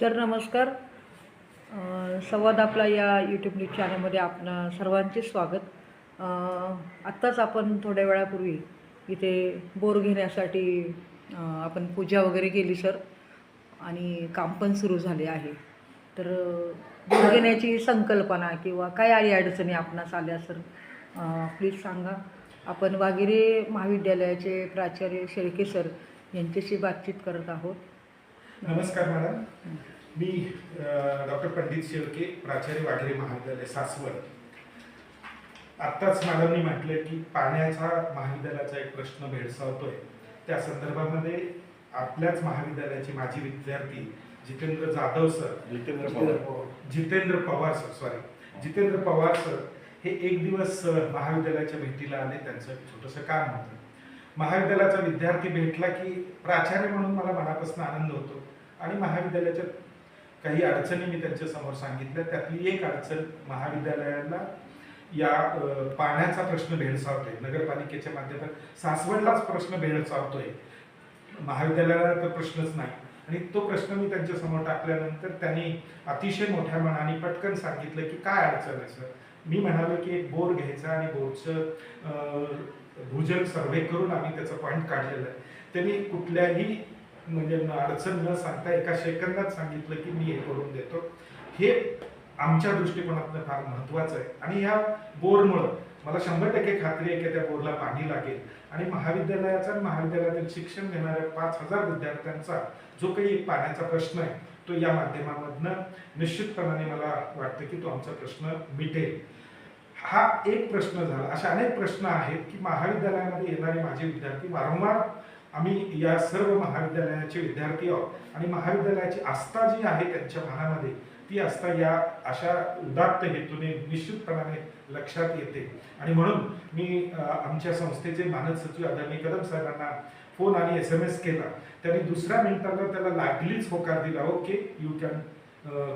Sir नमस्कार. संवाद आपला या यूट्यूब न्यूज चॅनलमध्ये आपणा सर्वांचे स्वागत. आत्ताच आपण थोड्या वेळापूर्वी इथे बोर घेण्यासाठी आपण पूजा वगैरे केली सर आणि काम पण सुरू झाले आहे. तर बोर घेण्याची संकल्पना किंवा काय आडी अडचणी आपणास आल्या सर? प्लीज सांगा. आपण वागिरे महाविद्यालयाचे प्राचार्य शेळके सर यांच्याशी बातचीत करत आहोत. नमस्कार मॅडम. मी डॉक्टर पंडित शेळके प्राचार्य वाघेरे महाविद्यालय सासवड. आत्ताच मॅडमनी म्हटलं की पाण्याचा महाविद्यालयाचा एक प्रश्न भेडसावतोय. त्या संदर्भामध्ये आपल्याच महाविद्यालयाचे माजी विद्यार्थी Jitendra Jadhav sir Jitendra Pawar. Jitendra Pawar sir sorry Jitendra Pawar sir हे एक दिवस महाविद्यालयाच्या भेटीला आले त्यांचं छोटंसं काम होतं. महाविद्यालयाचा विद्यार्थी भेटला की प्राचार्य म्हणून मला मनापासून आनंद होतो. आणि महाविद्यालयाच्या काही अडचणी मी त्यांच्यासमोर सांगितल्या. त्यातली एक अडचण महाविद्यालयाला या पाण्याचा प्रश्न भेडसावतोय. नगरपालिकेच्या माध्यमात सासवडलाच प्रश्न भेडसावतोय. महाविद्यालयाला तर प्रश्नच नाही. आणि तो प्रश्न मी त्यांच्यासमोर टाकल्यानंतर त्यांनी अतिशय मोठ्या मनाने पटकन सांगितलं की काय अडचण आहे सर? मी म्हणालो की एक बोर घ्यायचा आणि बोरचं भूजल सर्वे करून आम्ही त्याचं पॉईंट काढलेलं आहे. त्यांनी कुठल्याही म्हणजे न- अडचण न सांगता एका सेकंदात सांगितलं की मी हे करून देतो. हे आमच्या दृष्टिकोनातनं फार महत्वाचं आहे. आणि ह्या बोरमुळं मला शंभर टक्के खात्री आहे की त्या बोरला पाणी लागेल. आणि महाविद्यालयाचा महाविद्यालयातील शिक्षण घेणाऱ्या पाच हजार विद्यार्थ्यांचा जो काही पाण्याचा प्रश्न आहे तो या माध्यमामधनं निश्चितपणाने मला वाटतं की तो आमचा प्रश्न मिटेल. हा एक प्रश्न झाला. असे अनेक प्रश्न आहेत की महाविद्यालयामध्ये येणारे माझे विद्यार्थी वारंवार आम्ही या सर्व महाविद्यालयाचे विद्यार्थी आहोत. आणि महाविद्यालयाची आस्था जी आहे त्यांच्या मनामध्ये ती आस्था या अशा उदात्त हेतूने निश्चितपणाने लक्षात येते. आणि म्हणून मी आमच्या संस्थेचे मानद सचिव आदरणीय कदम साहेबांना फोन आणि एस एम एस केला. त्यांनी दुसऱ्या मिनिटाला त्याला लागलीच होकार दिला ओके यू कॅन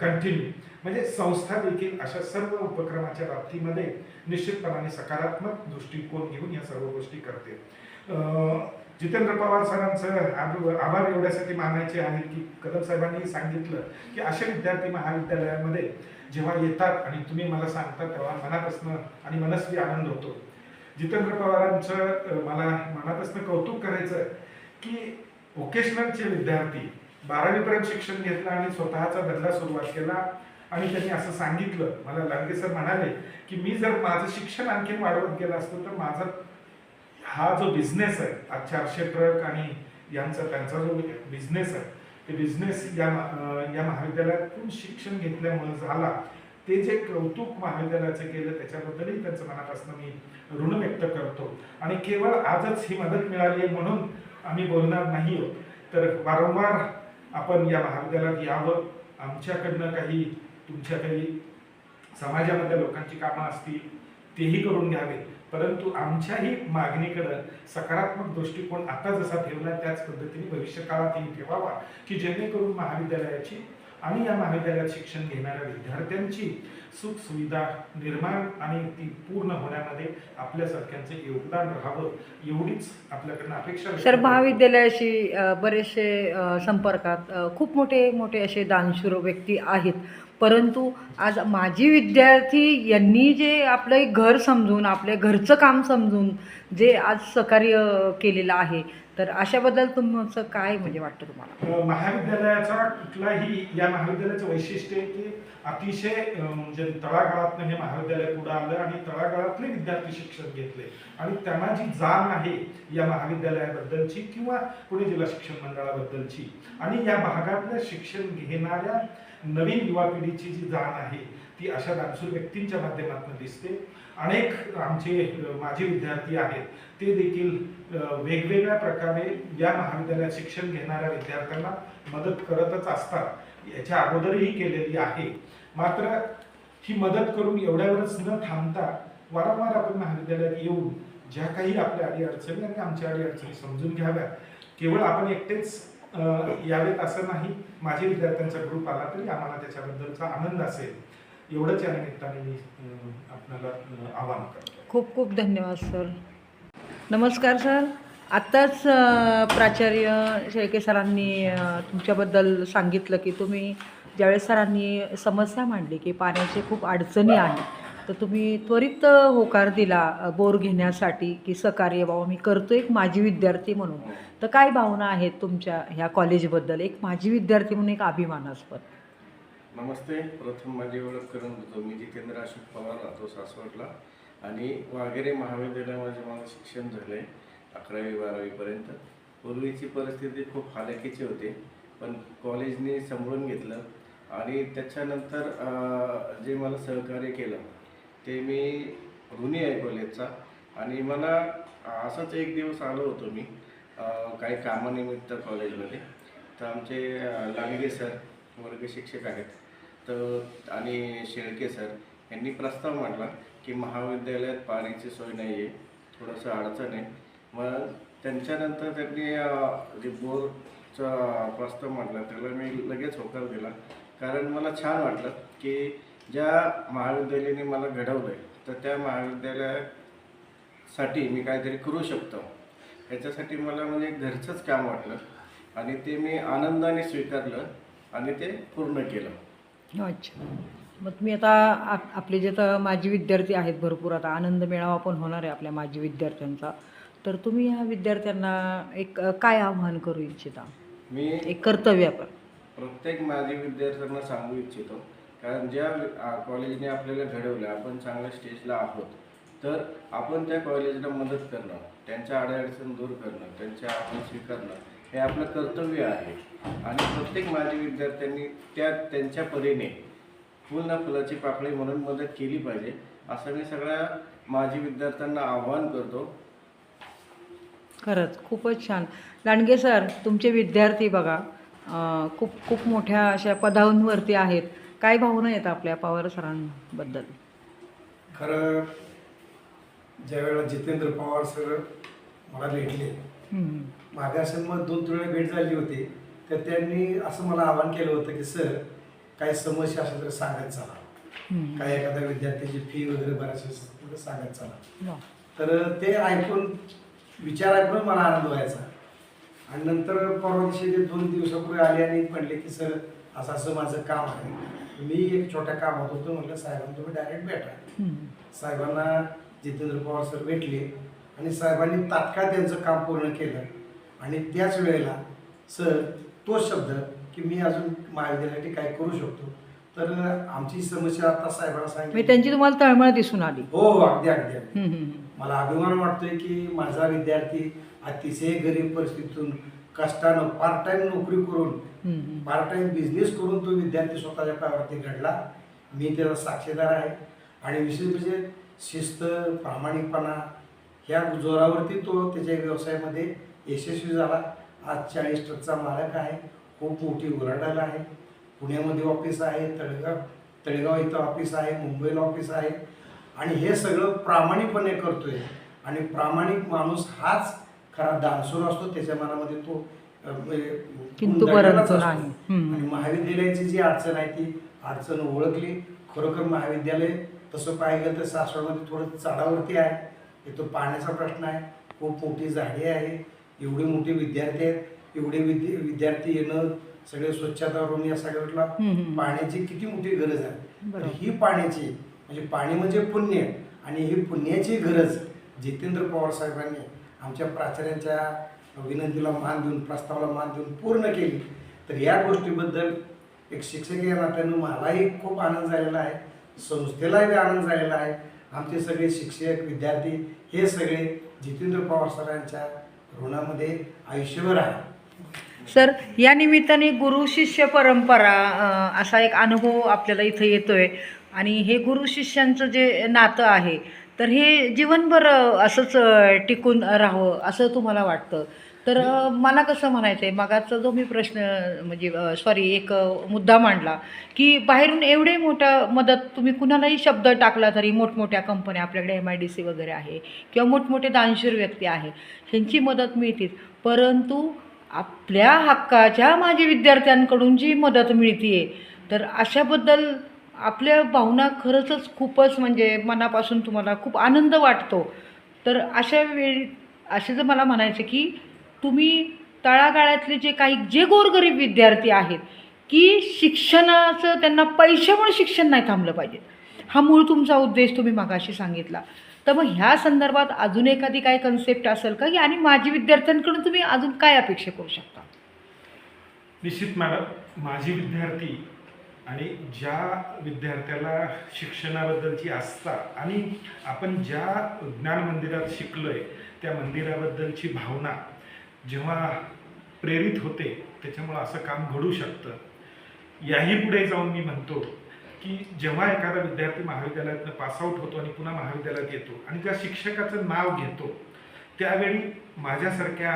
कंटिन्यू म्हणजे संस्था देखील अशा सर्व उपक्रमाच्या बाबतीमध्ये निश्चितपणाने सकारात्मक दृष्टिकोन घेऊन या सर्व गोष्टी करते. जितेंद्र पवार सरांचं आभ- आभार एवढ्यासाठी मानायचे आहेत की कदम साहेबांनी सांगितलं की असे विद्यार्थी महाविद्यालयामध्ये जेव्हा येतात आणि तुम्ही मला सांगता तेव्हा मनापासून आणि मनस्वी आनंद होतो. जितेंद्र पवारांचं मला मनापासून कौतुक करायचं की व्होकेशनलचे विद्यार्थी बारावीपर्यंत शिक्षण घेतलं आणि स्वतःचा धंदा सुरुवात केला आणि त्यांनी असं सांगितलं. मला लांडगे सर म्हणाले की मी जर माझं शिक्षण आणखीन वाढवत गेलं असतं तर माझं हा जो बिझनेस आहे आज चारशे ट्रक आणि यांचा त्यांचा जो बिझनेस आहे ते बिझनेस या या महाविद्यालयातून शिक्षण घेतल्यामुळे झाला. ते जे कौतुक महाविद्यालयाचं केलं त्याच्याबद्दलही त्यांचं मनापासून मी ऋण व्यक्त करतो. आणि केवळ आजच ही मदत मिळाली आहे म्हणून आम्ही बोलणार नाही आहोत. तर वारंवार आपण या महाविद्यालयात यावं. आमच्याकडनं काही तुमच्या काही समाजामध्ये लोकांची कामं असतील तेही करून घ्यावे परंतु आमच्याही मागणीकडं सकारात्मक दृष्टिकोन आता जसा ठेवला त्याच पद्धतीने भविष्य काळातही ठेवावा की जेणेकरून महाविद्यालयाची आणि या महाविद्यालयात शिक्षण घेणाऱ्या विद्यार्थ्यांची सुख सुविधा निर्माण आणि ती पूर्ण होण्यामध्ये आपल्यासारख्यांचं योगदान राहावं एवढीच आपल्याकडनं अपेक्षा सर. महाविद्यालयाशी बरेचसे संपर्कात खूप मोठे मोठे असे दानशूर व्यक्ती आहेत परंतु आज माजी विद्यार्थी यांनी जे आपलं एक घर समजून आपले घरचं काम समजून जे आज सहकार्य केलेलं आहे तर अशाबद्दल तुमचं काय म्हणजे वाटतं तुम्हाला? महाविद्यालयाचा कुठलाही या महाविद्यालयाचं वैशिष्ट्य आहे की अतिशय म्हणजे तळागाळातनं हे महाविद्यालय पुढे आलं आणि तळागाळातले विद्यार्थी शिक्षण घेतले. आणि त्यांना जी जाण आहे या महाविद्यालयाबद्दलची किंवा पुणे जिल्हा शिक्षण मंडळाबद्दलची. आणि या भागातल्या शिक्षण घेणाऱ्या नवीन युवा पिढीची जी जाण आहे ती अशा दानशूर व्यक्तींच्या माध्यमातून दिसते. अनेक आमचे माजी विद्यार्थी आहेत. ते देखील वेगवेगळ्या प्रकारे या महाविद्यालयात शिक्षण घेणाऱ्या विद्यार्थ्यांना मदत करतच असतात. याच्या अगोदरही केलेली आहे. मात्र ही मदत करून एवढ्यावरच न थांबता वारंवार आपण महाविद्यालयात येऊन ज्या काही आपल्या अडीअडचणी आणि आमच्या अडीअडचणी समजून घ्याव्या केवळ आपण एकटेच यावेत असं नाही. माझे विद्यार्थ्यांचा ग्रुप आला तरी आम्हाला त्याच्याबद्दलचा आनंद असेल. एवढंच या निमित्ताने मी आपल्याला आवाहन करतो. खूप खूप धन्यवाद सर. नमस्कार सर. आत्ताच प्राचार्य शेळके सरांनी तुमच्याबद्दल सांगितलं की तुम्ही ज्यावेळेस सरांनी समस्या मांडली की पाण्याचे खूप अडचणी आहेत तर तुम्ही त्वरित होकार दिला बोर घेण्यासाठी की सहकार्य बाबा मी करतो एक माजी विद्यार्थी म्हणून. तर काय भावना आहेत तुमच्या ह्या कॉलेजबद्दल? एक माजी विद्यार्थी म्हणून एक अभिमानास्पद. नमस्ते. प्रथम माझी ओळख करून देतो. मी जितेंद्र अशोक पवार राहतो सासवडला. आणि वाघेरे महाविद्यालयामध्ये माझं शिक्षण झालं आहे अकरावी बारावीपर्यंत पूर्वीची परिस्थिती खूप हालाकीची होती पण कॉलेजने सांभाळून घेतलं. आणि त्याच्यानंतर जे मला सहकार्य केलं ते मी ऋणी आहे कॉलेजचा. आणि मला असंच एक दिवस आलो होतो मी काही कामानिमित्त कॉलेजमध्ये. तर आमचे अं, लांडगे सर वर्ग शिक्षक आहेत. तर आणि शेळके सर यांनी प्रस्ताव मांडला की महाविद्यालयात पाण्याची सोय नाही आहे थोडंसं अडचण आहे. मग त्यांच्यानंतर त्यांनी जे बोरचा प्रस्ताव मांडला त्याला मी लगेच होकार दिला. कारण मला छान वाटलं की ज्या महाविद्यालयाने मला घडवलं आहे तर त्या महाविद्यालयासाठी मी काहीतरी करू शकतो. याच्यासाठी मला म्हणजे घरचंच काम वाटलं. आणि ते मी आनंदाने स्वीकारलं. आणि ते पूर्ण केलं. अच्छा. मग तुम्ही आता आप आपले जे तर माजी विद्यार्थी आहेत भरपूर आता आनंद मेळावा पण होणार आहे आपल्या माजी विद्यार्थ्यांचा. तर तुम्ही ह्या विद्यार्थ्यांना एक अ, काय आव्हान करू इच्छिता? मी एक कर्तव्य आपण प्रत्येक माजी विद्यार्थ्यांना सांगू इच्छितो. कारण ज्या आ, कॉलेजने आपल्याला घडवलं आपण चांगल्या स्टेजला आहोत तर आपण त्या कॉलेजला मदत करणं त्यांच्या अडचण दूर करणं त्यांच्या आव्हान स्वीकारणं हे आपलं कर्तव्य आहे. आणि प्रत्येक माजी विद्यार्थ्यांनी त्या त्यांच्या परीने फुल ना फुलाची पाकळी म्हणून मदत केली पाहिजे असं मी सगळ्या माजी विद्यार्थ्यांना आव्हान करतो. खरंच खूपच छान. लांडगे सर तुमचे विद्यार्थी बघा अ, खूप खूप मोठ्या अशा पदांवरती आहेत. काय भावना येत आपल्या पवार सरांबद्दल? खरं ज्यावेळेला जितेंद्र पवार सर मला भेटले हम्म. मागासन मग दोन तीन वेळा भेट झाली होती तर त्यांनी असं मला आवाहन केलं होतं की सर काही समस्या असेल तर सांगत चला. काही एखाद्या विद्यार्थ्याची फी वगैरे बऱ्याच सांगत चला. तर ते ऐकून विचार ऐकून मला आनंद व्हायचा आणि नंतर परवा दिवशी ते दोन दिवसापूर्वी आले आणि म्हणले की सर असं असं माझं काम आहे मी एक छोट्या कामात होतो म्हटलं साहेबांना तुम्ही डायरेक्ट भेटा. साहेबांना जितेंद्र पवार सर भेटले आणि साहेबांनी तात्काळ त्यांचं काम पूर्ण केलं. आणि त्याच वेळेला सर तोच शब्द की मी अजून महाविद्यालयासाठी काय करू शकतो. तर आमची समस्या आता साहेबांना म्हणजे सांगितली त्यांची तुम्हाला तळमळ दिसून आली. हो हो अगदी अगदी अगदी. मला अभिमान वाटतोय की माझा विद्यार्थी अतिशय गरीब परिस्थितीतून कष्टानं पार्ट टाइम नोकरी करून. पार्ट टाइम बिझनेस करून तो विद्यार्थी स्वतःच्या पायावरती घडला. मी त्याला साक्षीदार आहे. आणि विशेष म्हणजे शिस्त प्रामाणिकपणा ह्या जोरावरती तो त्याच्या व्यवसायामध्ये यशस्वी झाला. आज चाळीस ट्रकचा मालक आहे. खूप मोठी उलाढाल आहे. पुण्यामध्ये ऑफिस आहे तळेगाव तळेगाव इथं ऑफिस आहे मुंबईला ऑफिस आहे. आणि हे सगळं प्रामाणिकपणे करतोय. आणि प्रामाणिक माणूस हाच खरा दानसूर असतो. त्याच्या मनामध्ये तो म्हणजे. आणि महाविद्यालयाची जी अडचण आहे ती अडचण ओळखली. खरोखर महाविद्यालय तसं पाहिलं तर सासवडमध्ये थोडं चढावरती आहे. इथं पाण्याचा प्रश्न आहे. खूप मोठी झाडे आहे एवढे मोठे विद्यार्थी आहेत. एवढे विद्या विद्यार्थी येणं सगळे स्वच्छता रोवून या सगळ्याला. पाण्याची किती मोठी गरज आहे. तर. ही पाण्याची म्हणजे पाणी म्हणजे पुण्य आणि ही पुण्याची गरज जितेंद्र पवार साहेबांनी आमच्या प्राचार्यांच्या विनंतीला मान देऊन प्रस्तावाला मान देऊन पूर्ण केली. तर या गोष्टीबद्दल एक शिक्षक या नात्यानं मलाही खूप आनंद झालेला आहे. संस्थेलाही आनंद झालेला आहे. आमचे सगळे शिक्षक विद्यार्थी हे सगळे जितेंद्र पवार सरांच्या ऋणामध्ये आयुष्यभर आहे सर या निमित्ताने गुरु शिष्य परंपरा असा एक अनुभव आपल्याला इथं येतोय. आणि हे गुरु शिष्यांचं जे नातं आहे तर हे जीवनभर असंच टिकून राहावं असं तुम्हाला वाटतं. तर मला कसं म्हणायचं आहे मगाचा जो मी प्रश्न म्हणजे सॉरी एक मुद्दा मांडला की बाहेरून एवढे मोठा मदत तुम्ही कुणालाही शब्द टाकला तरी मोठमोठ्या कंपन्या आपल्याकडे एम आय डी सी वगैरे आहे किंवा मोठमोठे दानशूर व्यक्ती आहे ह्यांची मदत मिळतीच परंतु आपल्या हक्काच्या माझ्या विद्यार्थ्यांकडून जी मदत मिळते तर अशाबद्दल आपल्या भावना खरंच खूपच म्हणजे मनापासून तुम्हाला खूप आनंद वाटतो. तर अशा वेळी असे जर मला म्हणायचं की तुम्ही तळागाळातले जे काही जे गोरगरीब विद्यार्थी आहेत की शिक्षणाचं त्यांना पैशामुळे शिक्षण नाही थांबलं पाहिजे. हा मूळ तुमचा उद्देश तुम्ही मागाशी सांगितला. तर मग ह्या संदर्भात अजून एखादी काय कन्सेप्ट असेल का? की आणि माझी विद्यार्थ्यांकडून तुम्ही अजून काय अपेक्षा करू शकता? निश्चित मॅडम माझी विद्यार्थी आणि ज्या विद्यार्थ्याला शिक्षणाबद्दलची आस्था आणि आपण ज्या ज्ञान मंदिरात शिकलोय त्या मंदिराबद्दलची भावना जेव्हा प्रेरित होते त्याच्यामुळं असं काम घडू शकतं. याही पुढे जाऊन मी म्हणतो की जेव्हा एखादा विद्यार्थी महाविद्यालयातनं पासआउट होतो आणि पुन्हा महाविद्यालयात येतो आणि त्या शिक्षकाचं नाव घेतो त्यावेळी माझ्यासारख्या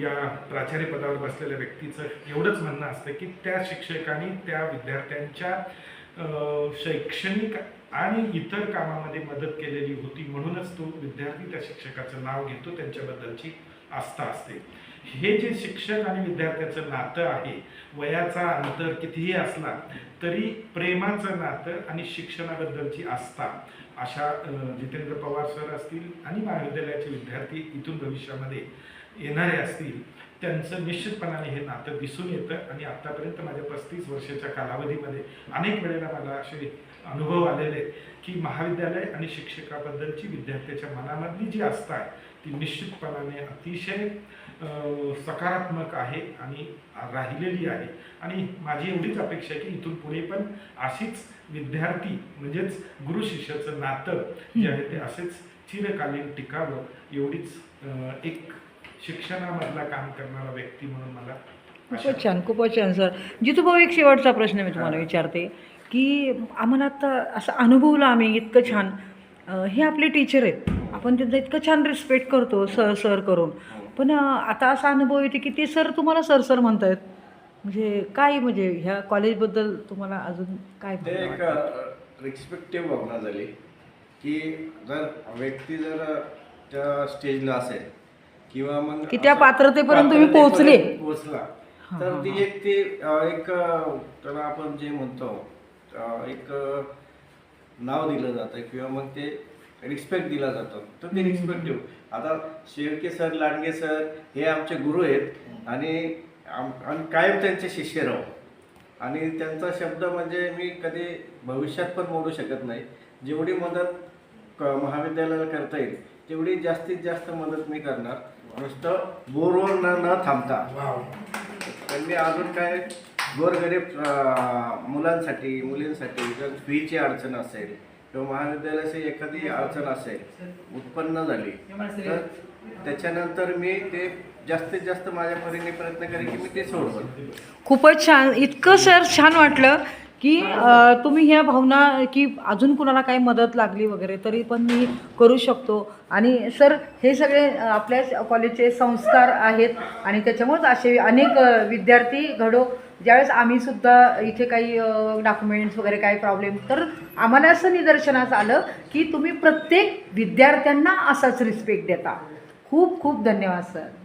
या प्राचार्य पदावर बसलेल्या व्यक्तीचं एवढंच म्हणणं असतं की त्या शिक्षकांनी त्या विद्यार्थ्यांच्या शैक्षणिक आणि इतर कामामध्ये मदत केलेली होती म्हणूनच तो विद्यार्थी त्या शिक्षकाचं नाव घेतो त्यांच्याबद्दलची आस्था असते. हे जे शिक्षक आणि विद्यार्थ्याचं नातं आहे वयाचा अंतर कितीही असला तरी प्रेमाचं नातं आणि शिक्षणाबद्दलची आस्था अशा जितेंद्र पवार सर असतील आणि महाविद्यालयाचे विद्यार्थी इथून भविष्यामध्ये येणारे असतील त्यांचं निश्चितपणाने हे नातं दिसून येतं आणि आत्तापर्यंत माझ्या पस्तीस वर्षाच्या कालावधीमध्ये अनेक वेळेला मला असे अनुभव आलेले आहेत की महाविद्यालय आणि शिक्षकाबद्दलची विद्यार्थ्याच्या मनामधली जी आस्था आहे ती निश्चितपणाने अतिशय सकारात्मक आहे आणि राहिलेली आहे. आणि माझी एवढीच अपेक्षा आहे की इथून पुढे पण अशीच विद्यार्थी म्हणजेच गुरु शिष्याचं नातं जे आहे ते असेच चिरकालीन टिकावं एवढीच एक शिक्षणामधला काम करणारा व्यक्ती म्हणून मला खूपच छान खूपच छान सर जितू भाऊ एक शेवटचा प्रश्न मी तुम्हाला. विचारते की आम्हाला आता असं अनुभवलं आम्ही इतकं छान. हे आपले टीचर आहेत. आपण त्यांचा इतकं छान रिस्पेक्ट करतो सर सर करून. पण आता असा अनुभव येते की ते सर तुम्हाला सर सर म्हणतायत. म्हणजे काय म्हणजे ह्या कॉलेजबद्दल तुम्हाला अजून काय ते एक? रिस्पेक्टिव्ह भावना झाली की जर व्यक्ती जर त्या स्टेजला असेल किंवा मग की त्या पात्रतेपर्यंत तुम्ही पोहोचले. पोहोचला तर ती. एक ती एक त्याला आपण जे म्हणतो एक नाव दिलं जातं किंवा मग ते रिस्पेक्ट दिला जातो तर ते हम्म. रिस्पेक्टिव्ह आता शेळके सर लांडगे सर हे आमचे गुरु आहेत आणि आणि कायम त्यांचे शिष्य राहू आणि त्यांचा शब्द म्हणजे मी कधी भविष्यात पण मोडू शकत नाही जेवढी मदत महाविद्यालयाला करता येईल तेवढी जास्तीत जास्त मदत मी करणार. नुसतं बोरवर न न थांबता. वाव. त्यांनी अजून काय गोरगरीब मुलांसाठी मुलींसाठी जर फीची अडचण असेल किंवा महाविद्यालयाची एखादी अडचण असेल उत्पन्न झाली तर त्याच्यानंतर मी ते जास्तीत जास्त माझ्या परीने प्रयत्न करेन की मी ते सोडवं खूपच छान. इतकं सर छान वाटलं. की अ, तुम्ही ह्या भावना की अजून कुणाला काही मदत लागली वगैरे तरी पण मी करू शकतो. आणि सर हे सगळे अ, आपल्या कॉलेजचे संस्कार आहेत आणि त्याच्यामुळेच असे अनेक अ, विद्यार्थी घडो. ज्यावेळेस आम्ही सुद्धा इथे काही डॉक्युमेंट्स वगैरे काही प्रॉब्लेम तर आम्हाला असं निदर्शनास आलं की तुम्ही प्रत्येक विद्यार्थ्यांना असाच रिस्पेक्ट देता. खूप खूप धन्यवाद सर.